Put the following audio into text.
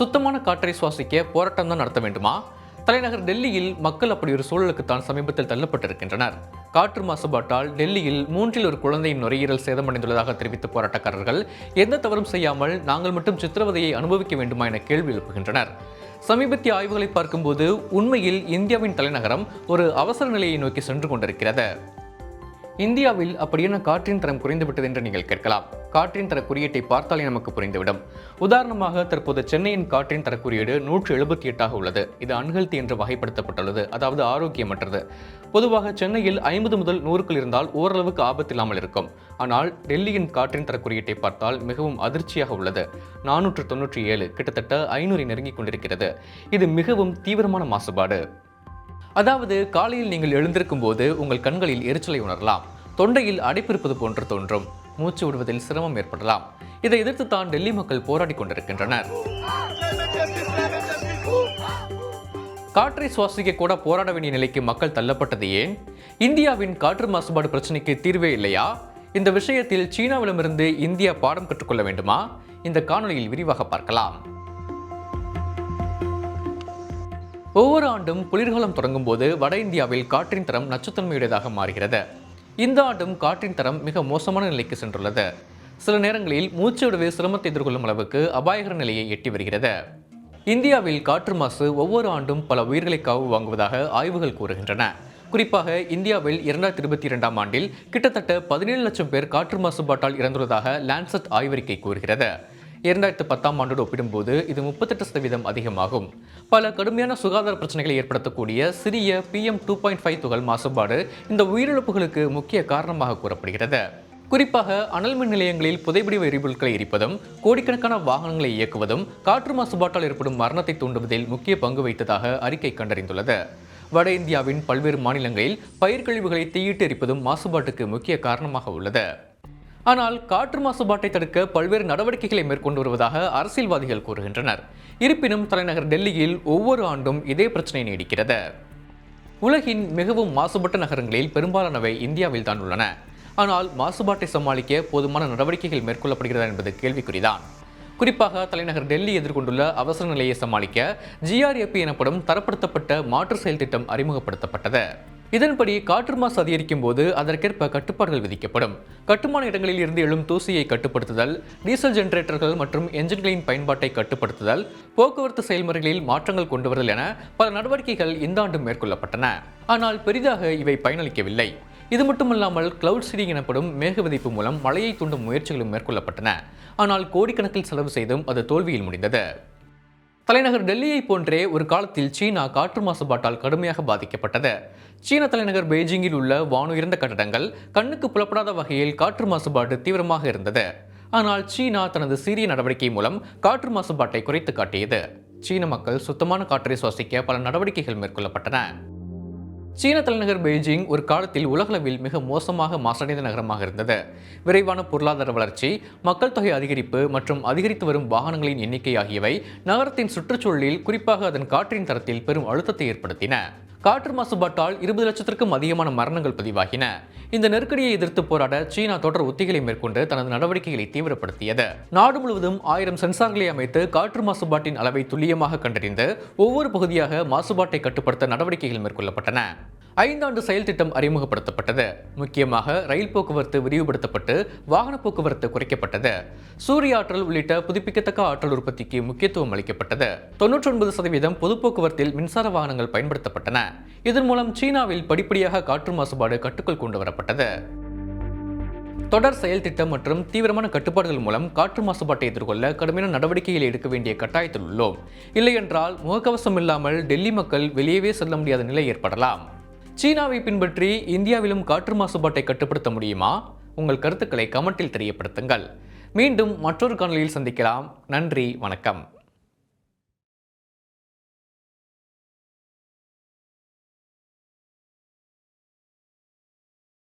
சுத்தமான காற்றை சுவாசிக்க போராட்டம் தான் நடத்த வேண்டுமா? தலைநகர் டெல்லியில் மக்கள் அப்படி ஒரு சூழலுக்கு தான் சமீபத்தில் தள்ளப்பட்டிருக்கின்றனர். காற்று மாசுபாட்டால் டெல்லியில் மூன்றில் ஒரு குழந்தையின் நுரையீரல் சேதமடைந்துள்ளதாக தெரிவித்த போராட்டக்காரர்கள் எந்த தவறும் செய்யாமல் நாங்கள் மட்டும் சித்திரவதையை அனுபவிக்க வேண்டுமா என கேள்வி எழுப்புகின்றனர். சமீபத்திய ஆய்வுகளை பார்க்கும்போது உண்மையில் இந்தியாவின் தலைநகரம் ஒரு அவசர நிலையை நோக்கி சென்று கொண்டிருக்கிறது. இந்தியாவில் அப்படியான காற்றின் தரம் குறைந்துவிட்டது என்று நீங்கள் கேட்கலாம். காற்றின் தர குறியீட்டை பார்த்தாலே நமக்கு புரிந்துவிடும். உதாரணமாக தற்போது சென்னையின் காற்றின் தர குறியீடு நூற்று எழுபத்தி எட்டாக உள்ளது. இது அன்ஹெல்தி என்று வகைப்படுத்தப்பட்டுள்ளது அதாவது ஆரோக்கியமற்றது. பொதுவாக சென்னையில் ஐம்பது முதல் நூறுக்குள் இருந்தால் ஓரளவுக்கு ஆபத்தில்லாமல் இருக்கும். ஆனால் டெல்லியின் காற்றின் தர குறியீட்டை பார்த்தால் மிகவும் அதிர்ச்சியாக உள்ளது. நானூற்று தொன்னூற்றி ஏழு கிட்டத்தட்ட ஐநூறை நெருங்கிக் கொண்டிருக்கிறது. இது மிகவும் தீவிரமான மாசுபாடு. அதாவது காலையில் நீங்கள் எழுந்திருக்கும் போது உங்கள் கண்களில் எரிச்சலை உணரலாம். தொண்டையில் அடைப்பிருப்பது போன்று தோன்றும். மூச்சு விடுவதில் சிரமம் ஏற்படலாம். இதை எதிர்த்து தான் டெல்லி மக்கள் போராடி கொண்டிருக்கின்றனர். காற்றை சுவாசிக்க கூட போராட வேண்டிய நிலைக்கு மக்கள் தள்ளப்பட்டது ஏன்? இந்தியாவின் காற்று மாசுபாடு பிரச்சனைக்கு தீர்வே இல்லையா? இந்த விஷயத்தில் சீனாவிடமிருந்து இந்தியா பாடம் கற்றுக்கொள்ள வேண்டுமா? இந்த காணொலியில் விரிவாக பார்க்கலாம். ஒவ்வொரு ஆண்டும் குளிர்காலம் தொடங்கும் போது வட இந்தியாவில் காற்றின் தரம் நச்சுத்தன்மையுடையதாக மாறுகிறது. இந்த ஆண்டும் காற்றின் தரம் மிக மோசமான நிலைக்கு சென்றுள்ளது. சில நேரங்களில் மூச்சுவிடவே சிரமத்தை எதிர்கொள்ளும் அளவுக்கு அபாயகர நிலையை எட்டி வருகிறது. இந்தியாவில் காற்று மாசு ஒவ்வொரு ஆண்டும் பல உயிர்களை காவு வாங்குவதாக ஆய்வுகள் கூறுகின்றன. குறிப்பாக இந்தியாவில் இரண்டாயிரத்தி இருபத்தி இரண்டாம் ஆண்டில் கிட்டத்தட்ட பதினேழு லட்சம் பேர் காற்று மாசுபாட்டால் இறந்துள்ளதாக லான்செட் ஆய்வறிக்கை கூறுகிறது. இரண்டாயிரத்து பத்தாம் ஆண்டோடு ஒப்பிடும்போது இது முப்பத்தெட்டு சதவீதம் அதிகமாகும். பல கடுமையான சுகாதார பிரச்சனைகளை ஏற்படுத்தக்கூடிய சிறிய பிஎம் டூ பாயிண்ட் ஃபைவ் துகள் மாசுபாடு இந்த உயிரிழப்புகளுக்கு முக்கிய காரணமாக கூறப்படுகிறது. குறிப்பாக அனல் மின் நிலையங்களில் புதைபிடிவு எரிபொருட்களை எரிப்பதும் கோடிக்கணக்கான வாகனங்களை இயக்குவதும் காற்று மாசுபாட்டால் ஏற்படும் மரணத்தை தூண்டுவதில் முக்கிய பங்கு வைத்ததாக அறிக்கை கண்டறிந்துள்ளது. வட இந்தியாவின் பல்வேறு மாநிலங்களில் பயிர் கழிவுகளை தீயிட்டு எரிப்பதும் மாசுபாட்டுக்கு முக்கிய காரணமாக உள்ளது. ஆனால் காற்று மாசுபாட்டை தடுக்க பல்வேறு நடவடிக்கைகளை மேற்கொண்டு வருவதாக அரசியல்வாதிகள் கூறுகின்றனர். இருப்பினும் தலைநகர் டெல்லியில் ஒவ்வொரு ஆண்டும் இதே பிரச்சனை நீடிக்கிறது. உலகின் மிகவும் மாசுபட்ட நகரங்களில் பெரும்பாலானவை இந்தியாவில் தான் உள்ளன. ஆனால் மாசுபாட்டை சமாளிக்க போதுமான நடவடிக்கைகள் மேற்கொள்ளப்படுகிறதா என்பது கேள்விக்குறிதான். குறிப்பாக தலைநகர் டெல்லி எதிர்கொண்டுள்ள அவசர நிலையை சமாளிக்க ஜிஆர்எப்பி எனப்படும் தரப்படுத்தப்பட்ட மாற்று செயல் திட்டம் அறிமுகப்படுத்தப்பட்டது. இதன்படி காற்று மாசு அதிகரிக்கும் போது அதற்கேற்ப கட்டுப்பாடுகள் விதிக்கப்படும். கட்டுமான இடங்களில் இருந்து எழும் தூசியை கட்டுப்படுத்துதல் டீசல் ஜெனரேட்டர்கள் மற்றும் என்ஜின்களின் பயன்பாட்டை கட்டுப்படுத்துதல் போக்குவரத்து செயல்முறைகளில் மாற்றங்கள் கொண்டு வருதல் என பல நடவடிக்கைகள் இந்த ஆண்டு மேற்கொள்ளப்பட்டன. ஆனால் பெரிதாக இவை பயனளிக்கவில்லை. இது மட்டுமல்லாமல் கிளவுட் சீடிங் எனப்படும் மேக மூலம் மழையை தூண்டும் முயற்சிகளும் மேற்கொள்ளப்பட்டன. ஆனால் கோடிக்கணக்கில் செலவு செய்தும் அது தோல்வியில் முடிந்தது. தலைநகர் டெல்லியை போன்றே ஒரு காலத்தில் சீனா காற்று மாசுபாட்டால் கடுமையாக பாதிக்கப்பட்டது. சீன தலைநகர் பெய்ஜிங்கில் உள்ள வானுயர்ந்த கட்டடங்கள் கண்ணுக்கு புலப்படாத வகையில் காற்று மாசுபாடு தீவிரமாக இருந்தது. ஆனால் சீனா தனது சீரிய நடவடிக்கை மூலம் காற்று மாசுபாட்டை குறைத்து காட்டியது. சீன மக்கள் சுத்தமான காற்றை சுவாசிக்க பல நடவடிக்கைகள் மேற்கொள்ளப்பட்டன. சீன தலைநகர் பெய்ஜிங் ஒரு காலத்தில் உலகளவில் மிக மோசமாக மாசடைந்த நகரமாக இருந்தது. விரைவான பொருளாதார வளர்ச்சி மக்கள் தொகை அதிகரிப்பு மற்றும் அதிகரித்து வரும் வாகனங்களின் எண்ணிக்கை ஆகியவை நகரத்தின் சுற்றுச்சூழலில் குறிப்பாக அதன் காற்றின் தரத்தில் பெரும் அழுத்தத்தை ஏற்படுத்தின. காற்று மாசுபாட்டால் இருபது லட்சத்திற்கும் அதிகமான மரணங்கள் பதிவாகின. இந்த நெருக்கடியை எதிர்த்து போராட சீனா தொடர் உத்திகளை மேற்கொண்டு தனது நடவடிக்கைகளை தீவிரப்படுத்தியது. நாடு முழுவதும் ஆயிரம் சென்சார்களை அமைத்து காற்று மாசுபாட்டின் அளவை துல்லியமாக கண்டறிந்து ஒவ்வொரு பகுதியாக மாசுபாட்டை கட்டுப்படுத்த நடவடிக்கைகள் மேற்கொள்ளப்பட்டன. ஐந்தாண்டு செயல் திட்டம் அறிமுகப்படுத்தப்பட்டது. முக்கியமாக ரயில் போக்குவரத்து விரிவுபடுத்தப்பட்டு வாகன போக்குவரத்து குறைக்கப்பட்டது. சூரிய ஆற்றல் உள்ளிட்ட புதுப்பிக்கத்தக்க ஆற்றல் உற்பத்திக்கு முக்கியத்துவம் அளிக்கப்பட்டது. தொன்னூற்றி ஒன்பது சதவீதம் பொது போக்குவரத்தில் மின்சார வாகனங்கள் பயன்படுத்தப்பட்டன. இதன் மூலம் சீனாவில் படிப்படியாக காற்று மாசுபாடு கட்டுக்குள் கொண்டு வரப்பட்டது. தொடர் செயல் திட்டம் மற்றும் தீவிரமான கட்டுப்பாடுகள் மூலம் காற்று மாசுபாட்டை எதிர்கொள்ள கடுமையான நடவடிக்கைகளை எடுக்க வேண்டிய கட்டாயத்தில் உள்ளோம். இல்லையென்றால் முகக்கவசம் இல்லாமல் டெல்லி மக்கள் வெளியவே செல்ல முடியாத நிலை ஏற்படலாம். சீனாவை பின்பற்றி இந்தியாவிலும் காற்று மாசுபாட்டை கட்டுப்படுத்த முடியுமா? உங்கள் கருத்துக்களை கமெண்டில் தெரியப்படுத்துங்கள். மீண்டும் மற்றொரு காணொலியில் சந்திக்கலாம். நன்றி வணக்கம்.